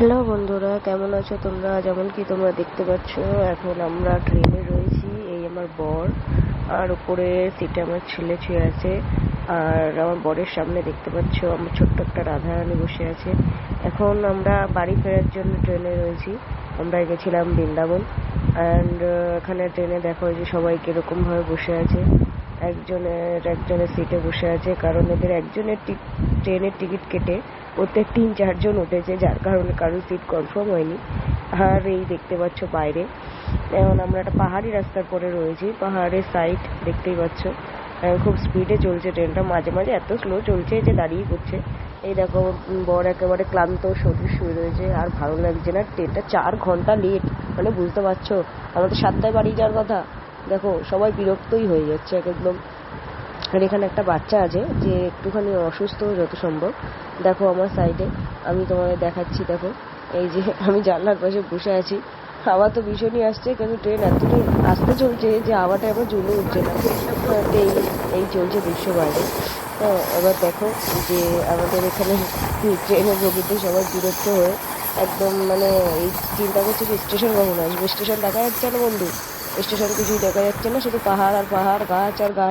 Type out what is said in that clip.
Hello বন্ধুরা, কেমন আছো তোমরা? যেমন কি তোমরা দেখতে পাচ্ছ, এখন আমরা ট্রেনে রয়েছি, এই আমার বর। আর উপরে সিটে আমার ছেলে শুয়ে আছে। আর আমার বরের সামনে দেখতে পাচ্ছ, আমার ছোট্ট একটা রাধারানী বসে আছে। এখন আমরা বাড়ি ফেরার জন্য ট্রেনে রয়েছি। আমরা গেছিলাম বৃন্দাবন। অ্যান্ড এখানে ট্রেনে দেখো যে সবাই কীরকম ভাবে বসে আছে। একজনের একজনের সিটে বসে আছে। কারণ এদের একজনের ট্রেনের টিকিট কেটে ওতে তিন, চারজন উঠেছে, যার কারণে কারোর সিট কনফার্ম হয়নি। আর এই দেখতে পাচ্ছ বাইরে। এখন আমরা একটা পাহাড়ি রাস্তার পরে রয়েছি। পাহাড়ের সাইড দেখতেই পাচ্ছ। খুব স্পিডে চলছে ট্রেনটা মাঝে মাঝে এত স্লো চলছে যে দাঁড়িয়ে পড়ছে। এই দেখো বর একেবারে ক্লান্ত, শরীর শুয়ে রয়েছে। আর ভালো লাগছে না। ট্রেনটা চার ঘণ্টা লেট মানে বুঝতে পারছ? আমাদের সাতটায় বাড়ি যাওয়ার কথা। দেখো, সবাই বিরক্তই হয়ে যাচ্ছে এক একদম। আর এখানে একটা বাচ্চা আছে যে একটুখানি অসুস্থ যত সম্ভব। দেখো আমার সাইডে আমি তোমাদের দেখাচ্ছি, দেখো। এই যে আমি জানলার পাশে বসে আছি। হাওয়া তো ভীষণই আসছে, কিন্তু ট্রেন এতটাই আসতে চলছে যে হাওয়াটা এবার জ্বলে উঠছে না। এই এই চলছে দৃশ্য বাইরে। এবার দেখো যে আমাদের এখানে ট্রেনের বগিতে সবাই বিরক্ত হয়ে একদম মানে এই চিন্তা করছে যে স্টেশন কখন আসবে? স্টেশন দেখা যাচ্ছে না বন্ধু। স্টেশন কিছুই দেখা যাচ্ছে না, শুধু পাহাড় আর পাহাড়, গাছ আর গাছ।